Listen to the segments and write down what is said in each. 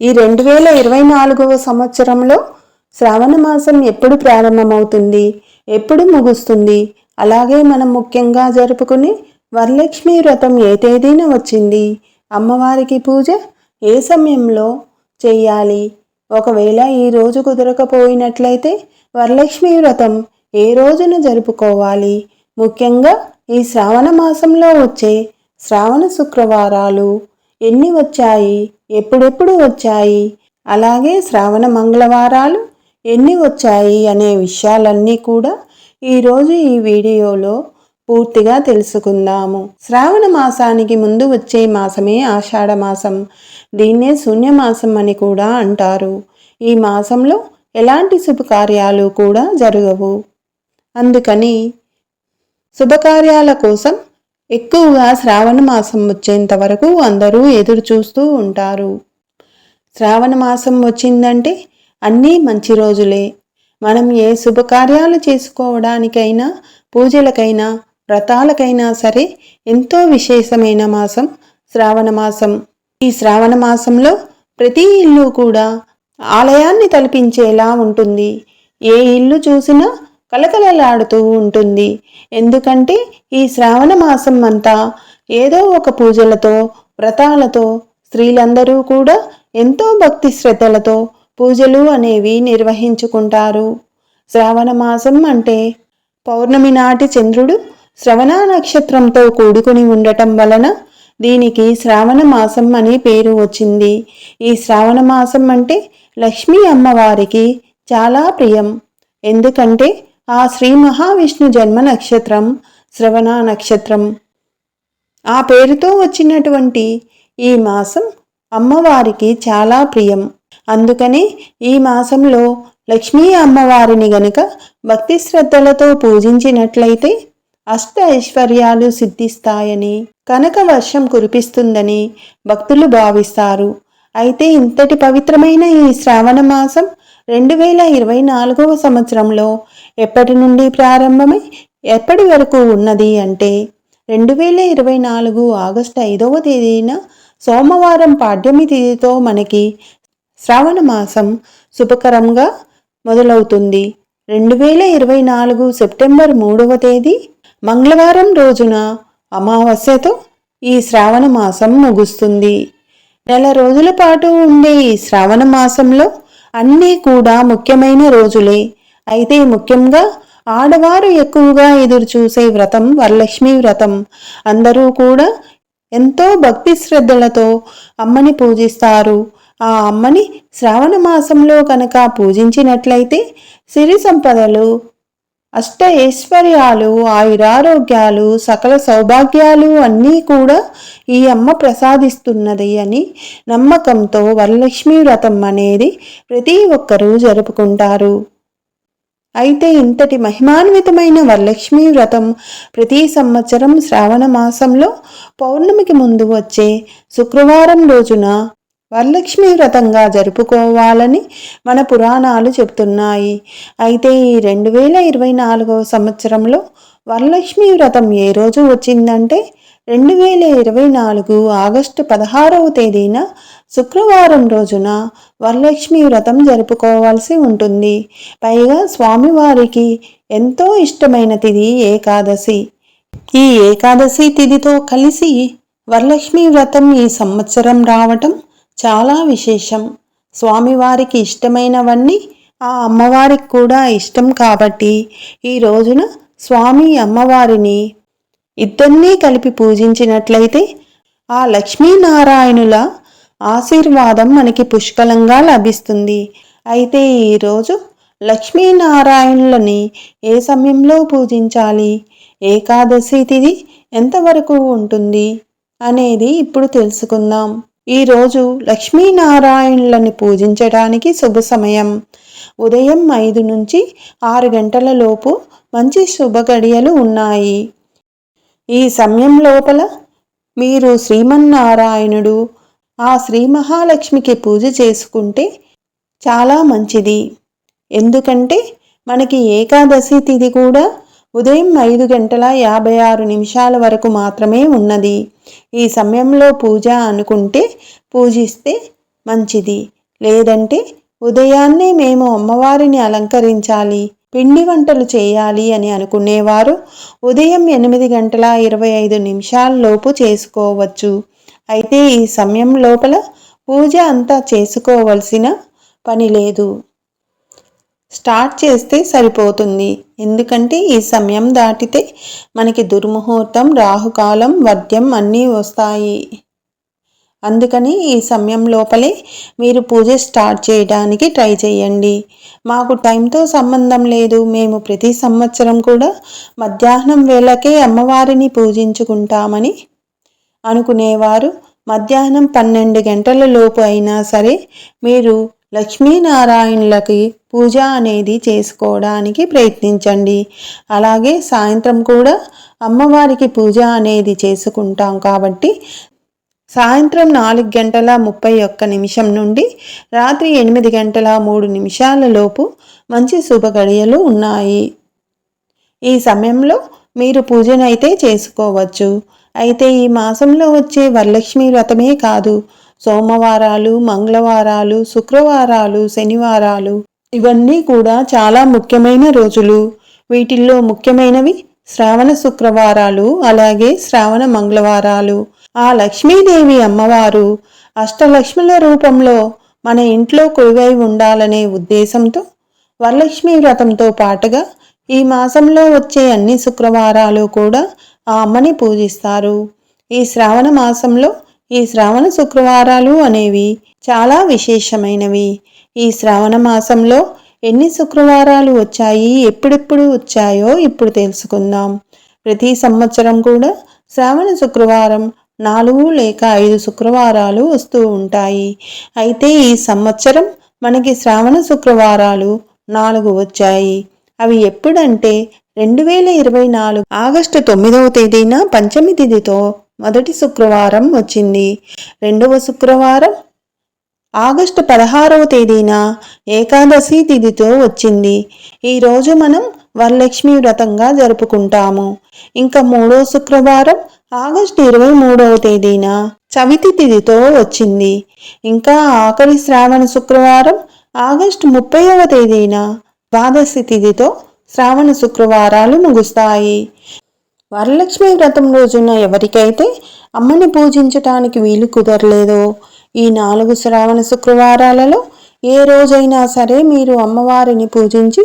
ఈ రెండు వేల ఇరవై నాలుగవ సంవత్సరంలో శ్రావణ మాసం ఎప్పుడు ప్రారంభమవుతుంది? ఎప్పుడు ముగుస్తుంది? అలాగే మనం ముఖ్యంగా జరుపుకునే వరలక్ష్మి వ్రతం ఏ తేదీన వచ్చింది? అమ్మవారికి పూజ ఏ సమయంలో చేయాలి? ఒకవేళ ఈ రోజు కుదరకపోయినట్లయితే వరలక్ష్మి వ్రతం ఏ రోజున జరుపుకోవాలి? ముఖ్యంగా ఈ శ్రావణ మాసంలో వచ్చే శ్రావణ శుక్రవారాలు ఎన్ని వచ్చాయి? ఎప్పుడెప్పుడు వచ్చాయి? అలాగే శ్రావణ మంగళవారాలు ఎన్ని వచ్చాయి అనే విషయాలన్నీ కూడా ఈరోజు ఈ వీడియోలో పూర్తిగా తెలుసుకుందాము. శ్రావణ మాసానికి ముందు వచ్చే మాసమే ఆషాఢ మాసం. దీన్నే శూన్యమాసం అని కూడా అంటారు. ఈ మాసంలో ఎలాంటి శుభకార్యాలు కూడా జరగవు. అందుకని శుభకార్యాల కోసం ఎక్కువగా శ్రావణ మాసం వచ్చేంత వరకు అందరూ ఎదురు చూస్తూ ఉంటారు. శ్రావణ మాసం వచ్చిందంటే అన్నీ మంచి రోజులే. మనం ఏ శుభకార్యాలు చేసుకోవడానికైనా పూజలకైనా వ్రతాలకైనా సరే ఎంతో విశేషమైన మాసం శ్రావణ మాసం. ఈ శ్రావణ మాసంలో ప్రతి ఇల్లు కూడా ఆలయాన్ని తలపించేలా ఉంటుంది. ఏ ఇల్లు చూసినా కలకలలాడుతూ ఉంటుంది. ఎందుకంటే ఈ శ్రావణ మాసం అంతా ఏదో ఒక పూజలతో వ్రతాలతో స్త్రీలందరూ కూడా ఎంతో భక్తి శ్రద్ధలతో పూజలు అనేవి నిర్వహించుకుంటారు. శ్రావణ మాసం అంటే పౌర్ణమి నాటి చంద్రుడు శ్రవణ నక్షత్రంతో కూడుకుని ఉండటం వలన దీనికి శ్రావణ మాసం అని పేరు వచ్చింది. ఈ శ్రావణ మాసం అంటే లక్ష్మీ అమ్మవారికి చాలా ప్రియం. ఎందుకంటే ఆ శ్రీ మహావిష్ణు జన్మ నక్షత్రం శ్రవణ నక్షత్రం. ఆ పేరుతో వచ్చినటువంటి ఈ మాసం అమ్మవారికి చాలా ప్రియం. అందుకనే ఈ మాసంలో లక్ష్మీ అమ్మవారిని గనుక భక్తి శ్రద్ధలతో పూజించినట్లయితే అష్ట ఐశ్వర్యాలు సిద్ధిస్తాయని కనక వర్షం కురిపిస్తుందని భక్తులు భావిస్తారు. అయితే ఇంతటి పవిత్రమైన ఈ శ్రావణ మాసం రెండు వేల ఇరవై నాలుగవ సంవత్సరంలో ఎప్పటి నుండి ప్రారంభమై? ఎప్పటి వరకు ఉన్నది అంటే రెండు వేల ఇరవై నాలుగు ఆగస్టు ఐదవ తేదీన సోమవారం పాడ్యమి తేదీతో మనకి శ్రావణ మాసం శుభకరంగా మొదలవుతుంది. రెండు వేల ఇరవై నాలుగు సెప్టెంబర్ మూడవ తేదీ మంగళవారం రోజున అమావాస్యతో ఈ శ్రావణ మాసం ముగుస్తుంది. నెల రోజుల పాటు ఉండే ఈ శ్రావణ మాసంలో అన్నీ కూడా ముఖ్యమైన రోజులే. అయితే ముఖ్యంగా ఆడవారు ఎక్కువగా ఎదురు చూసే వ్రతం వరలక్ష్మి వ్రతం. అందరూ కూడా ఎంతో భక్తి శ్రద్ధలతో అమ్మని పూజిస్తారు. ఆ అమ్మని శ్రావణ మాసంలో కనుక పూజించినట్లయితే సిరి సంపదలు అష్ట ఐశ్వర్యాలు ఆయురారోగ్యాలు సకల సౌభాగ్యాలు అన్నీ కూడా ఈ అమ్మ ప్రసాదిస్తున్నది అని నమ్మకంతో వరలక్ష్మి వ్రతం అనేది ప్రతి ఒక్కరూ జరుపుకుంటారు. అయితే ఇంతటి మహిమాన్వితమైన వరలక్ష్మి వ్రతం ప్రతి సంవత్సరం శ్రావణ మాసంలో పౌర్ణమికి ముందు వచ్చే శుక్రవారం రోజున వరలక్ష్మి వ్రతంగా జరుపుకోవాలని మన పురాణాలు చెబుతున్నాయి. అయితే ఈ రెండు వేల ఇరవై నాలుగవ సంవత్సరంలో వరలక్ష్మి వ్రతం ఏ రోజు వచ్చిందంటే రెండు వేల ఇరవై నాలుగు ఆగస్టు పదహారవ తేదీన శుక్రవారం రోజున వరలక్ష్మి వ్రతం జరుపుకోవాల్సి ఉంటుంది. పైగా స్వామివారికి ఎంతో ఇష్టమైన తిథి ఏకాదశి. ఈ ఏకాదశి తిథితో కలిసి వరలక్ష్మి వ్రతం ఈ సంవత్సరం రావటం చాలా విశేషం. స్వామివారికి ఇష్టమైనవన్నీ ఆ అమ్మవారికి కూడా ఇష్టం కాబట్టి ఈ రోజున స్వామి అమ్మవారిని ఇద్దరినీ కలిపి పూజించినట్లయితే ఆ లక్ష్మీనారాయణుల ఆశీర్వాదం మనకి పుష్కలంగా లభిస్తుంది. అయితే ఈరోజు లక్ష్మీనారాయణులని ఏ సమయంలో పూజించాలి? ఏకాదశి తిథి ఎంతవరకు ఉంటుంది? అనేది ఇప్పుడు తెలుసుకుందాం. ఈరోజు లక్ష్మీనారాయణులని పూజించడానికి శుభ సమయం. ఉదయం ఐదు నుంచి ఆరు గంటల లోపు మంచి శుభ గడియలు ఉన్నాయి. ఈ సమయం లోపల మీరు శ్రీమన్నారాయణుడు ఆ శ్రీ మహాలక్ష్మికి పూజ చేసుకుంటే చాలా మంచిది. ఎందుకంటే మనకి ఏకాదశి తిథి కూడా ఉదయం ఐదు గంటల యాభై ఆరు నిమిషాల వరకు మాత్రమే ఉన్నది. ఈ సమయంలో పూజ అనుకుంటే పూజిస్తే మంచిది. లేదంటే ఉదయాన్నే మేము అమ్మవారిని అలంకరించాలి పిండి వంటలు చేయాలి అని అనుకునేవారు. ఉదయం ఎనిమిది గంటల ఇరవై ఐదు నిమిషాల్లోపు చేసుకోవచ్చు. అయితే ఈ సమయం లోపల పూజ అంతా చేసుకోవలసిన పని లేదు. స్టార్ట్ చేస్తే సరిపోతుంది. ఎందుకంటే ఈ సమయం దాటితే మనకి దుర్ముహూర్తం రాహుకాలం వద్యం అన్నీ వస్తాయి. అందుకని ఈ సమయం లోపలే మీరు పూజ స్టార్ట్ చేయడానికి ట్రై చేయండి. మాకు టైంతో సంబంధం లేదు. మేము ప్రతి సంవత్సరం కూడా మధ్యాహ్నం వేళకే అమ్మవారిని పూజించుకుంటామని అనుకునేవారు. మధ్యాహ్నం పన్నెండు గంటల లోపు అయినా సరే మీరు లక్ష్మీనారాయణులకి పూజ అనేది చేసుకోవడానికి ప్రయత్నించండి. అలాగే సాయంత్రం కూడా అమ్మవారికి పూజ అనేది చేసుకుంటాం కాబట్టి సాయంత్రం నాలుగు గంటల ముప్పై ఒక్క నిమిషం నుండి రాత్రి ఎనిమిది గంటల మూడు నిమిషాల లోపు మంచి శుభ గడియలు ఉన్నాయి. ఈ సమయంలో మీరు పూజనైతే చేసుకోవచ్చు. అయితే ఈ మాసంలో వచ్చే వరలక్ష్మి వ్రతమే కాదు. సోమవారాలు మంగళవారాలు శుక్రవారాలు శనివారాలు ఇవన్నీ కూడా చాలా ముఖ్యమైన రోజులు. వీటిల్లో ముఖ్యమైనవి శ్రావణ శుక్రవారాలు అలాగే శ్రావణ మంగళవారాలు. ఆ లక్ష్మీదేవి అమ్మవారు అష్టలక్ష్ముల రూపంలో మన ఇంట్లో కొలువై ఉండాలనే ఉద్దేశంతో వరలక్ష్మి వ్రతంతో పాటుగా ఈ మాసంలో వచ్చే అన్ని శుక్రవారాలు కూడా ఆ అమ్మని పూజిస్తారు. ఈ శ్రావణ మాసంలో ఈ శ్రావణ శుక్రవారాలు అనేవి చాలా విశేషమైనవి. ఈ శ్రావణ మాసంలో ఎన్ని శుక్రవారాలు వచ్చాయి ఎప్పుడెప్పుడు వచ్చాయో ఇప్పుడు తెలుసుకుందాం. ప్రతి సంవత్సరం కూడా శ్రావణ శుక్రవారం నాలుగు లేక ఐదు శుక్రవారాలు వస్తూ ఉంటాయి. అయితే ఈ సంవత్సరం మనకి శ్రావణ శుక్రవారాలు నాలుగు వచ్చాయి. అవి ఎప్పుడంటే రెండు వేల ఇరవై నాలుగు ఆగస్టు తొమ్మిదవ తేదీన పంచమి తిథితో మొదటి శుక్రవారం వచ్చింది. రెండవ శుక్రవారం ఆగస్టు పదహారవ తేదీన ఏకాదశి తిథితో వచ్చింది. ఈరోజు మనం వరలక్ష్మి వ్రతంగా జరుపుకుంటాము. ఇంకా మూడో శుక్రవారం ఆగస్టు ఇరవై మూడవ తేదీన చవితి తిథితో వచ్చింది. ఇంకా ఆఖరి శ్రావణ శుక్రవారం ఆగస్టు ముప్పైవ తేదీన ద్వాదశి తిథితో శ్రావణ శుక్రవారాలు ముగుస్తాయి. వరలక్ష్మి వ్రతం రోజున ఎవరికైతే అమ్మని పూజించటానికి వీలు కుదరలేదో ఈ నాలుగు శ్రావణ శుక్రవారాలలో ఏ రోజైనా సరే మీరు అమ్మవారిని పూజించి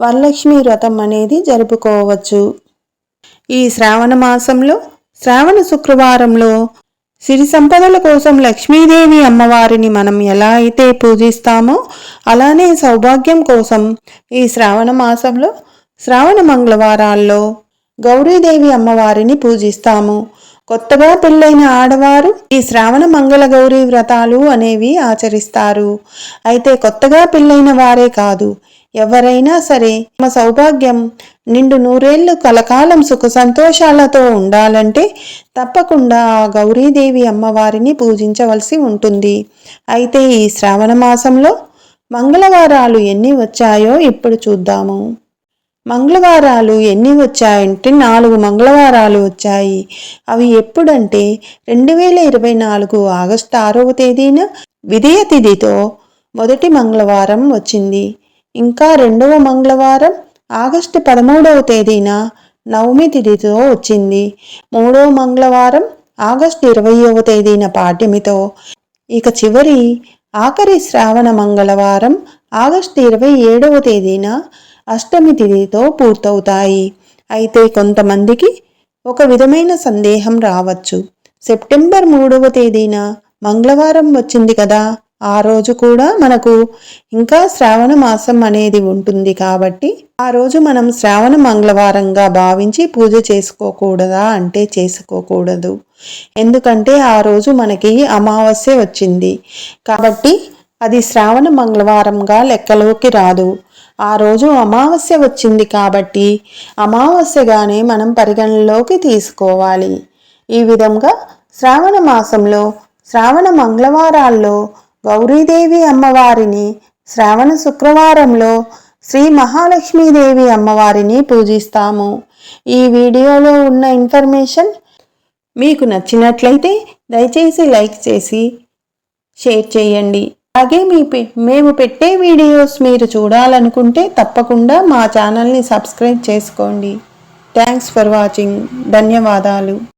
వరలక్ష్మి వ్రతం అనేది జరుపుకోవచ్చు. ఈ శ్రావణ మాసంలో శ్రావణ శుక్రవారంలో సిరి సంపదల కోసం లక్ష్మీదేవి అమ్మవారిని మనం ఎలా అయితే పూజిస్తామో అలానే సౌభాగ్యం కోసం ఈ శ్రావణ మాసంలో శ్రావణ మంగళవారాల్లో గౌరీదేవి అమ్మవారిని పూజిస్తాము. కొత్తగా పెళ్ళైన ఆడవారు ఈ శ్రావణ మంగళ గౌరీ వ్రతాలు అనేవి ఆచరిస్తారు. అయితే కొత్తగా పెళ్ళైన వారే కాదు. ఎవరైనా సరే తమ సౌభాగ్యం నిండు నూరేళ్ళు కలకాలం సుఖ సంతోషాలతో ఉండాలంటే తప్పకుండా ఆ గౌరీదేవి అమ్మవారిని పూజించవలసి ఉంటుంది. అయితే ఈ శ్రావణ మాసంలో మంగళవారాలు ఎన్ని వచ్చాయో ఇప్పుడు చూద్దాము. మంగళవారాలు ఎన్ని వచ్చాయంటే నాలుగు మంగళవారాలు వచ్చాయి. అవి ఎప్పుడంటే రెండు వేల ఇరవై నాలుగు ఆగస్టు ఆరవ తేదీన విదయ తిథితో మొదటి మంగళవారం వచ్చింది. ఇంకా రెండవ మంగళవారం ఆగస్టు పదమూడవ తేదీన నవమి తిథితో వచ్చింది. మూడవ మంగళవారం ఆగస్టు ఇరవయవ తేదీన పాఠ్యమితో ఇక చివరి ఆఖరి శ్రావణ మంగళవారం ఆగస్టు ఇరవై ఏడవ తేదీన అష్టమి తిథితో పూర్తవుతాయి. అయితే కొంతమందికి ఒక విధమైన సందేహం రావచ్చు. సెప్టెంబర్ మూడవ తేదీన మంగళవారం వచ్చింది కదా ఆ రోజు కూడా మనకు ఇంకా శ్రావణ మాసం అనేది ఉంటుంది కాబట్టి ఆ రోజు మనం శ్రావణ మంగళవారంగా భావించి పూజ చేసుకోకూడదా అంటే చేసుకోకూడదు. ఎందుకంటే ఆ రోజు మనకి అమావాస్య వచ్చింది. కాబట్టి అది శ్రావణ మంగళవారంగా లెక్కలోకి రాదు. ఆ రోజు అమావాస్య వచ్చింది కాబట్టి అమావాస్యగానే మనం పరిగణలోకి తీసుకోవాలి. ఈ విధంగా శ్రావణ మాసంలో శ్రావణ మంగళవారాల్లో గౌరీదేవి అమ్మవారిని శ్రావణ శుక్రవారంలో శ్రీ మహాలక్ష్మీదేవి అమ్మవారిని పూజిస్తాము. ఈ వీడియోలో ఉన్న ఇన్ఫర్మేషన్ మీకు నచ్చినట్లయితే దయచేసి లైక్ చేసి షేర్ చేయండి. అలాగే మీ పె- మేము పెట్టే వీడియోస్ మీరు చూడాలనుకుంటే తప్పకుండా మా ఛానల్ని సబ్స్క్రైబ్ చేసుకోండి. Thanks for watching. ధన్యవాదాలు.